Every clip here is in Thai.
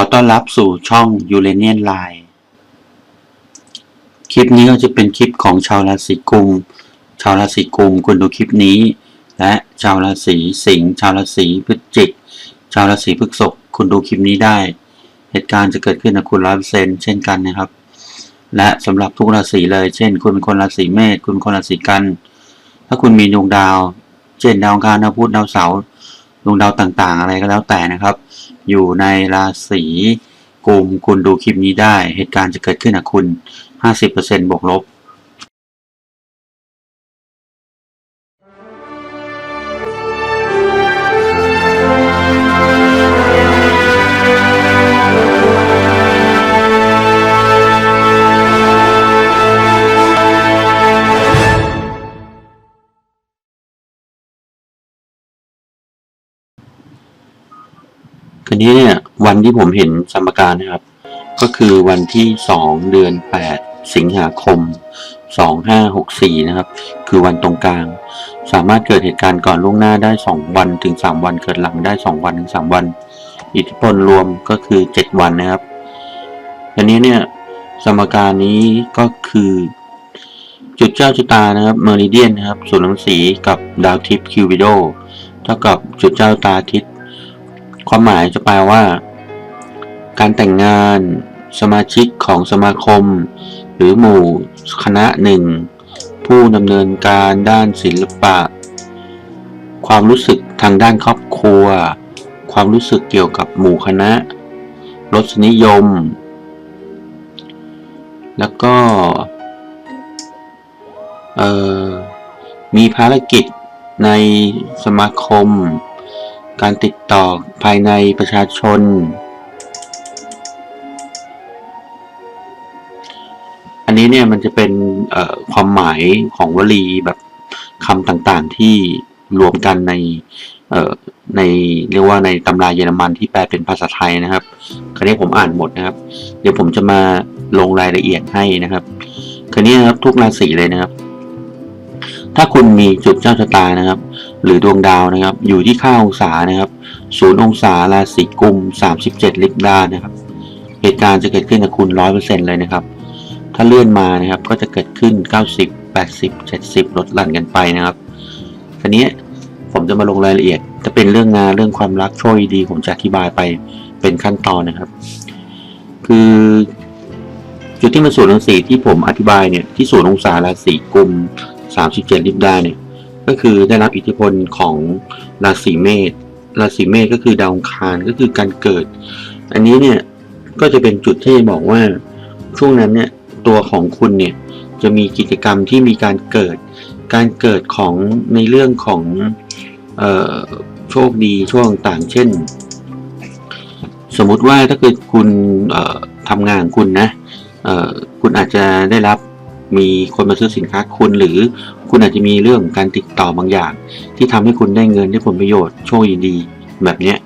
อต้อนรับสู่ช่องยูเรเนียนไลน์คลิปนี้ก็จะเป็นคลิปของชาวราศีกุม ชาวราศีกุมคุณดูคลิปนี้ และชาวราศีสิงห์ชาวราศีพฤศจิก ชาวราศีพฤษภคุณดูคลิปนี้ได้ เหตุการณ์จะเกิดขึ้นกับคุณร้อยเปอร์เซ็นเช่นกันนะครับ และสำหรับทุกราศีเลย เช่น คุณเป็นคนราศีเมษคุณคนราศีกัน ถ้าคุณมีดวงดาว เช่นดาวคารดาวพุธดาวเสาร์ดวงดาวต่างๆ อะไรก็แล้วแต่นะครับ อยู่ในราศีกุมคุณดูคลิปนี้ได้ เหตุการณ์จะเกิดขึ้นกับคุณ 50%บวกลบ นี้เนี่ยวันที่ผมเห็นสมการนะครับ ก็คือวันที่สองเดือนแปดสิงหาคมสองห้าหกสี่นะครับ คือวันตรงกลาง สามารถเกิดเหตุการณ์ก่อนล่วงหน้าได้สองวันถึงสามวัน เกิดหลังได้สองวันถึงสามวัน อิทธิพลรวมก็คือเจ็ดวันนะครับอันนี้เนี่ยสมการนี้ก็คือ จุดเจ้าชะตานะครับเมอริเดียนนะครับศูนย์รังสีกับดาวทิพย์คิวบิโดเท่ากับจุดเจ้าตาทิตย์ ความหมายจะแปลว่า การแต่งงาน สมาชิกของสมาคม หรือหมู่คณะหนึ่ง ผู้ดำเนินการด้านศิลปะ ความรู้สึกทางด้านครอบครัว ความรู้สึกเกี่ยวกับหมู่คณะ รสนิยม แล้วก็มีภารกิจในสมาคม การติดต่อภายในประชาชน อันนี้เนี่ยมันจะเป็นความหมายของวลีแบบคำต่างๆที่รวมกันในในเรียกว่าในตำราเยอรมันที่แปลเป็นภาษาไทยนะครับคราวนี้ผมอ่านหมดนะครับ เดี๋ยวผมจะมาลงรายละเอียดให้นะครับ คราวนี้นะครับทุกราศีเลยนะครับ ถ้าคุณมีจุดเจ้าชะตานะครับ หรือดวงดาวนะครับ อยู่ที่ค่าองศานะครับศูนย์องศาราศีกุม37 ลิบดานะครับ เหตุการณ์จะเกิดขึ้นกับคุณ 100%เลยนะครับ ถ้าเลื่อนมานะครับก็จะเกิดขึ้น 90 80 70 ลดหลั่นกันไปนะครับทีนี้ผมจะมาลงรายละเอียดถ้าเป็นเรื่องงานเรื่องความรักโชคดีผมจะอธิบายไปเป็นขั้นตอนนะครับ คือจุดที่มันศูนย์องศาที่ผมอธิบายเนี่ยที่ศูนย์องศาราศีกุม 37 ลิบดาเนี่ย ก็คือได้รับอิทธิพลของราศีเมษ ราศีเมษก็คือดาวองคารก็คือการเกิด อันนี้เนี่ยก็จะเป็นจุดที่บอกว่าช่วงนั้นเนี่ยตัวของคุณเนี่ยจะมีกิจกรรมที่มีการเกิด การเกิดของในเรื่องของออโชคดีช่วงต่างเช่น สมมุติว่าถ้าเกิดคุณทำงานของคุณนะคุณอาจจะได้รับ มีคนมาซื้อสินค้าคุณหรือคุณอาจจะมีเรื่องการติดต่อบางอย่าง ที่ทำให้คุณได้เงินได้ผลประโยชน์โชคดีแบบเนี้ย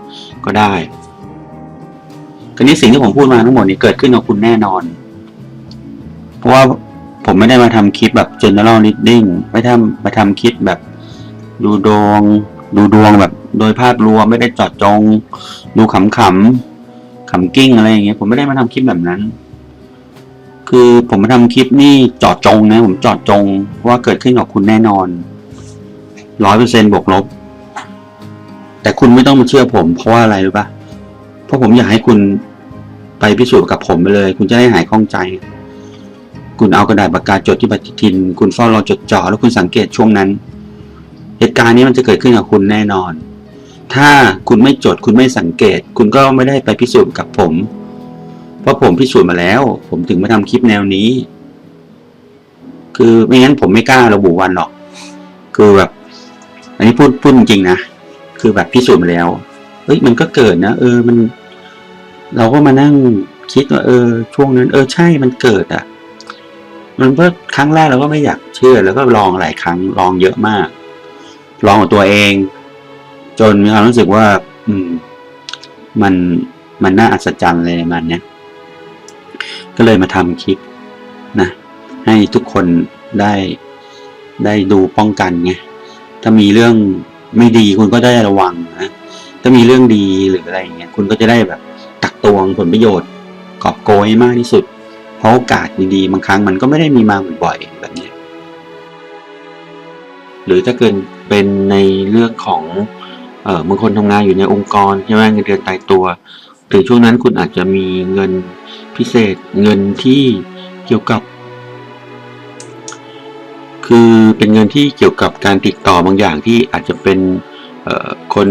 ก็ได้คราวนี้สิ่งที่ผมพูดมาทั้งหมดนี้เกิดขึ้นกับคุณแน่นอน เพราะว่าผมไม่ได้มาทำคลิปแบบ general reading ไม่ทำมาทำคลิปแบบดูดวง ดูดวงแบบ โดยภาพรวมไม่ได้จอดจง ดูขำๆขำกิ้งอะไรอย่างเงี้ยผมไม่ได้มาทำคลิปแบบนั้น คือผมมาทำคลิปนี่จอดจงนะ ผมจอดจงว่าเกิดขึ้นกับคุณแน่นอนร้อยเปอร์เซ็นบวกลบ แต่คุณไม่ต้องมาเชื่อผม เพราะว่าอะไรรู้ปะเพราะผมอยากให้คุณไปพิสูจน์กับผมไปเลย คุณจะได้หายข้องใจ คุณเอากระดาษปากกาจดที่ปฏิทิน คุณเฝ้ารอจดจ่อแล้วคุณสังเกตช่วงนั้น เหตุการณ์นี้มันจะเกิดขึ้นกับคุณแน่นอน ถ้าคุณไม่จดคุณไม่สังเกต คุณก็ไม่ได้ไปพิสูจน์กับผม เพราะผมพิสูจน์มาแล้ว ผมถึงมาทำคลิปแนวนี้ คือไม่งั้นผมไม่กล้าระบุวันหรอก คือแบบ อันนี้พูดพูดจริงนะ คือแบบพิสูจน์มาแล้ว เฮ้ยมันก็เกิดนะเออมัน เราก็มานั่งคิดว่าเออ ช่วงนั้น เออใช่มันเกิดอะ มันก็ครั้งแรกเราก็ไม่อยากเชื่อ แล้วก็ลองหลายครั้งลองเยอะมาก ลองกับตัวเอง จนมีความรู้สึกว่า อืม มันมันน่าอัศจรรย์เลยมันเนี้ย ก็เลยมาทำคลิปนะให้ทุกคนได้ได้ดูป้องกันไงถ้ามีเรื่องไม่ดีคุณก็ได้ระวังนะถ้ามีเรื่องดีหรืออะไรอย่างเงี้ยคุณก็จะได้แบบตักตวงผลประโยชน์กอบโกยให้มากที่สุด เพราะโอกาสดีๆบางครั้งมันก็ไม่ได้มีมาบ่อยๆแบบนี้หรือถ้าเกิดเป็นในเรื่องของเอ่อบางคนทำงานอยู่ในองค์กรใช่ไหมเงินเดือนตายตัว ถึงช่วงนั้นคุณอาจจะมีเงินพิเศษเงินที่เกี่ยวกับ คือเป็นเงินที่เกี่ยวกับการติดต่อบางอย่างที่อาจจะเป็นคน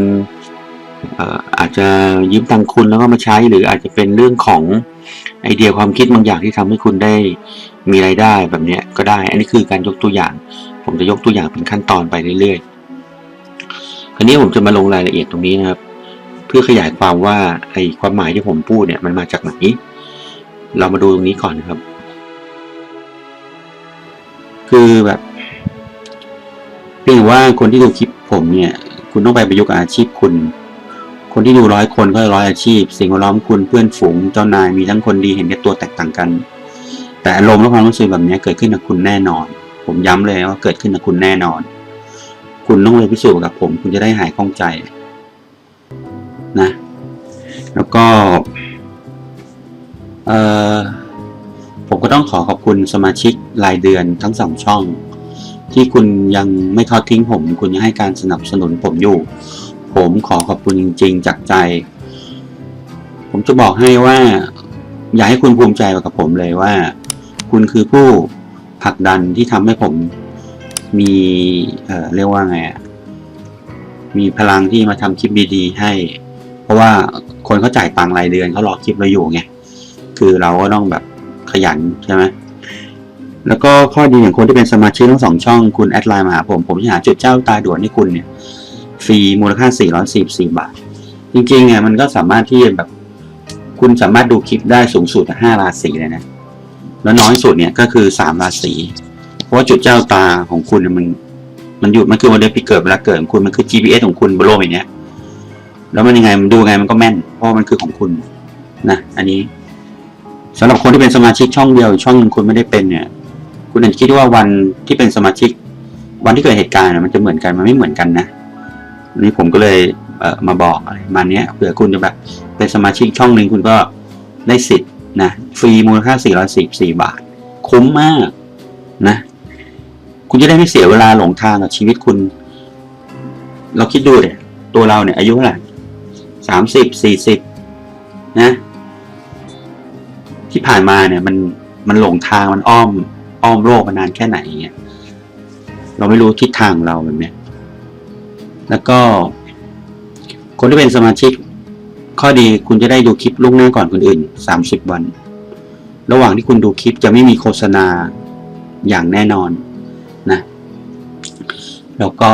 อาจจะยืมตังคุณแล้วก็มาใช้ หรืออาจจะเป็นเรื่องของไอเดียความคิดบางอย่างที่ทำให้คุณได้มีรายได้แบบนี้ก็ได้ อันนี้คือการยกตัวอย่าง ผมจะยกตัวอย่างเป็นขั้นตอนไปเรื่อยๆ คราวนี้ผมจะมาลงรายละเอียดตรงนี้นะครับ พื่อขยายความว่าไอความหมายที่ผมพูดเนี่ยมันมาจากไหน เรามาดูตรงนี้ก่อนนะครับ คือแบบเพียงว่าคนที่ดูคลิปผมเนี่ย คุณต้องไปประยุกต์อาชีพคุณ คนที่ดูร้อยคนก็ร้อยอาชีพ สิ่งแวดล้อมคุณเพื่อนฝูงเจ้านายมีทั้งคนดีเห็นแก่ตัวแตกต่างกัน แต่อารมณ์และความรู้สึกแบบนี้เกิดขึ้นกับคุณแน่นอน ผมย้ำเลยว่าเกิดขึ้นกับคุณแน่นอน คุณต้องไปพิสูจน์กับผม คุณจะได้หายข้องใจ นะ แล้วก็เอ่อผมก็ต้องขอขอบคุณสมาชิกรายเดือนทั้งสองช่อง ที่คุณยังไม่ทอดทิ้งผม คุณยังให้การสนับสนุนผมอยู่ ผมขอขอบคุณจริง ๆ จากใจ ผมจะบอกให้ว่า อยากให้คุณภูมิใจกับผมเลยว่า คุณคือผู้ผลักดันที่ทำให้ผมมีเอ่อเรียกว่าไงมีพลังที่มาทำคลิปดีๆให้ ราะว่าคนเขาจ่ายตังค์รายเดือนเขารอคลิปเราอยู่ไงคือเราก็ต้องแบบขยันใช่ไหมแล้วก็ข้อดีอย่างคนที่เป็นสมาชิกทั้งสองช่องคุณแอดไลน์มาหาผมผมจะหาจุดเจ้าตาด่วนให้คุณเนี่ยฟรีมูลค่า 444 บาท จริงๆอะมันก็สามารถที่แบบ คุณสามารถดูคลิปได้สูงสุด5ราศีเลยนะ แล้วน้อยสุดเนี่ยก็คือ 3 ราศี เพราะว่าจุดเจ้าตาของคุณมัน มันอยู่มันคือวันเดือนปีเกิดเวลาเกิดของคุณมันคือ GPS ของคุณบนโลกใบเนี้ย แล้วมันยังไงมันดูไงมันก็แม่น เพราะมันคือของคุณนะอันนี้สำหรับคนที่เป็นสมาชิกช่องเดียว ช่องหนึงคุณไม่ได้เป็นเนี่ย คุณอาจจะคิดว่าวันที่เป็นสมาชิก วันที่เกิดเหตุการณ์มันจะเหมือนกันมันไม่เหมือนกันนะนนี้ผมก็เลยเมาบอกอะไรมาเนี้ยเผื่อคุณจะแบบเป็นสมาชิกช่องหนึ่งคุณก็ได้สิทธิ์นะฟรีมูลค่า 444 บาท คุ้มมากนะ คุณจะได้ไม่เสียเวลาหลงทางกับชีวิตคุณ เราคิดดูเนี่ยตัวเราเนี่ยอายุเท่าไหร่ สามสิบสี่สิบนะ ที่ผ่านมาเนี่ย มันมันหลงทางมันอ้อม อ้อมโลกมานานแค่ไหนอย่างเงี้ยเราไม่รู้ทิศทางของเราแบบเนี้ยแล้วก็ คนที่เป็นสมาชิก ข้อดีคุณจะได้ดูคลิปล่วงหน้าก่อนคนอื่นสามสิบวัน ระหว่างที่คุณดูคลิปจะไม่มีโฆษณาอย่างแน่นอนนะ แล้วก็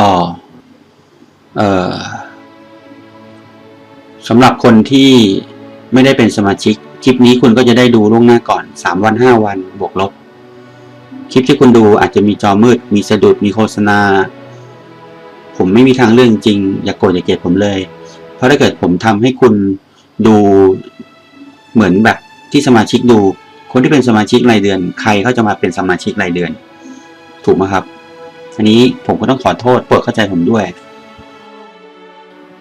เอ่อ สำหรับคนที่ไม่ได้เป็นสมาชิก คลิปนี้คุณก็จะได้ดูล่วงหน้าก่อนสามวันห้าวันบวกลบ คลิปที่คุณดูอาจจะมีจอมืด มีสะดุด มีโฆษณา ผมไม่มีทางเลือกจริง อย่ากโกรธอย่าเกลียดผมเลย เพราะถ้าเกิดผมทำให้คุณดูเหมือนแบบที่สมาชิกดู คนที่เป็นสมาชิกรายเดือน ใครเขาจะมาเป็นสมาชิกรายเดือน ถูกไหมครับ อันนี้ผมก็ต้องขอโทษโปรดเข้าใจผมด้วย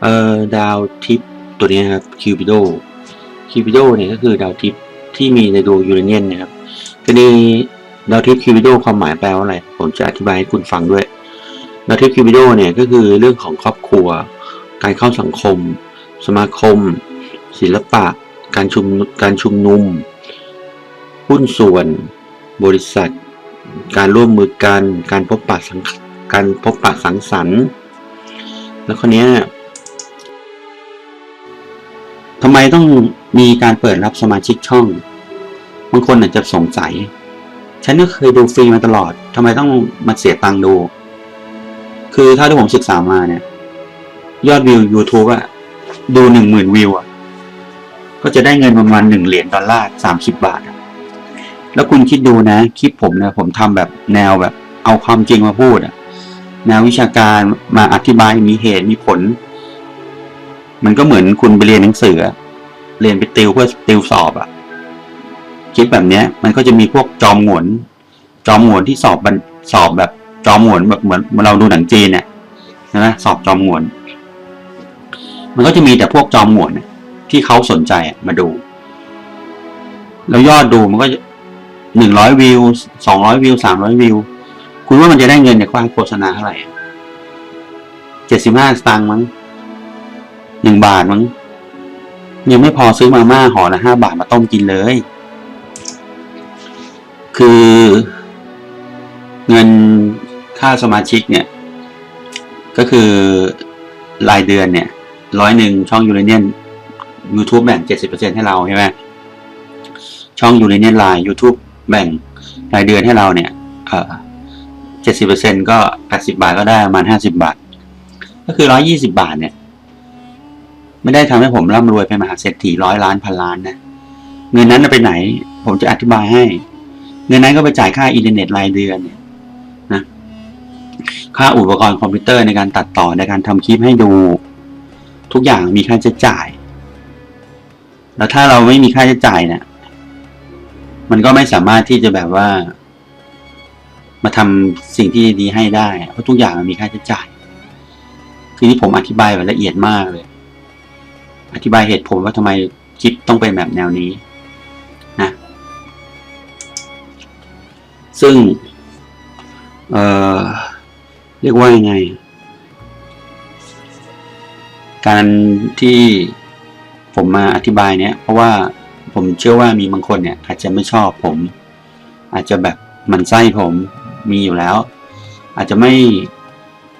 เออดาวทิป ตัวนี้นะครับคิวปิโดคิวปิโดเนี่ยก็คือดาวทิปที่มีในดวงยูเรเนียนนะครับทีนี้ดาวทิปคิวปิโดความหมายแปลว่าอะไร ผมจะอธิบายให้คุณฟังด้วยดาวทิปคิวปิโดเนี่ยก็คือเรื่องของครอบครัว การเข้าสังคม สมาคม ศิลปะ การชุมการชุมนุม หุ้นส่วน บริษัท การร่วมมือกัน การพบปะสังการพบปะสังสรรค์ แล้วคนนี้ำไมต้องมีการเปิดรับสมาชิกช่อง บางคนอาจจะสงสัย ฉันก็เคยดูฟรีมาตลอดทำไมต้องมาเสียตังค์ดู คือถ้าที่ผมศึกษามาเนี่ย ยอดวิว YouTube อะดูหนึ่งหมื่นวิวอะก็จะได้เงินประมาณหนึ่งเหรียญดอลลาร์สามสิบบาท แล้วคุณคิดดูนะ คลิปผมเนี่ยผมทำแบบแนวแบบ เอาความจริงมาพูดอะแนววิชาการมาอธิบายมีเหตุมีผล มันก็เหมือนคุณไปเรียนหนังสือ เรียนไปติวเพื่อติวสอบอะคลิปแบบเนี้ย มันก็จะมีพวกจอมหวนจอมหวนที่สอบบันสอบแบบจอมหวนแบบเหมือนเราดูหนังจีนเนี่ยใช่ไหมสอบจอมหวนมันก็จะมีแต่พวกจอมหวนเนี่ยที่เขาสนใจมาดู แล้วยอดดูมันก็หนึ่งร้อยวิวสองร้อยวิวสามร้อยวิว คุณว่ามันจะได้เงินจากการโฆษณาเท่าไหร่เจ็ดสิบห้าสตางค์มั้ง นึ่งบาทมั้งยังไม่พอซื้อมาม่าห่อละห้าบาทมาต้มกินเลย คือ เงินค่าสมาชิกเนี่ย ก็คือรายเดือนเนี่ยร้อยหนึ่งช่องยูเรเนียน YouTube แบ่งเจ็ดสิบเปอร์เซ็นให้เราใช่ไหมช่องยูเรเนียนไลน์ YouTube แบ่งรายเดือนให้เราเนี่ยเอ่อเจ็ดสิบเปอร์เซ็นก็แปดสิบาทก็ได้ประมาณห้าสิบาท ก็คือร้อยี่สิบาทเนี่ย ไม่ได้ทำให้ผมร่ำรวยเป็นมหาเศรษฐีร้อยล้านพันล้านนะ เงินนั้นไปไหน ผมจะอธิบายให้ เงินนั้นก็ไปจ่ายค่าอินเทอร์เน็ตรายเดือนเนี่ยนะค่าอุปกรณ์คอมพิวเตอร์ในการตัดต่อในการทำคลิปให้ดู ทุกอย่างมีค่าใช้จ่าย แล้วถ้าเราไม่มีค่าใช้จ่ายเนี่ยมันก็ไม่สามารถที่จะแบบว่า มาทำสิ่งที่ดีให้ได้ เพราะทุกอย่างมันมีค่าใช้จ่าย คือที่ผมอธิบายไว้ละเอียดมากเลย อธิบายเหตุผลว่าทำไมคลิปต้องเป็นแบบแนวนี้นะซึ่งเเรียกว่ายังไง การที่ผมมาอธิบายเนี้ยเพราะว่าผมเชื่อว่ามีบางคนเนี่ย อาจจะไม่ชอบผม อาจจะแบบมันไส้ผมมีอยู่แล้ว อาจจะไม่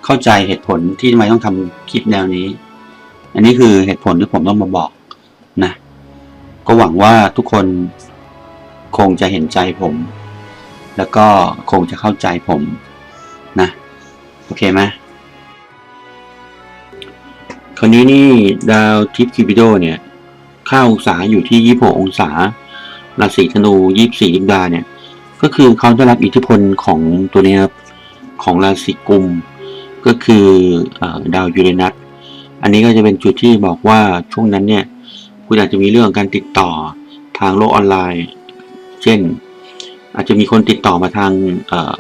เข้าใจเหตุผลที่ทำไมต้องทำคลิปแนวนี้ อันนี้คือเหตุผลที่ผมต้องมาบอกนะ ก็หวังว่าทุกคนคงจะเห็นใจผม แล้วก็คงจะเข้าใจผมนะ โอเคไหมคราวนี้นี่ดาวทิพย์คิวบิโดเนี่ย ค่าองศาอยู่ที่ 26 องศา ราศีธนู 24ลิบดาเนี่ย ก็คือเขาได้รับอิทธิพลของตัวนี้ครับ ของราศีกุม ก็คือเออดาวยูเรนัส อันนี้ก็จะเป็นจุดที่บอกว่าช่วงนั้นเนี่ยคุณอาจจะมีเรื่องการติดต่อทางโลกออนไลน์ เช่น อาจจะมีคนติดต่อมาทางเอ่อ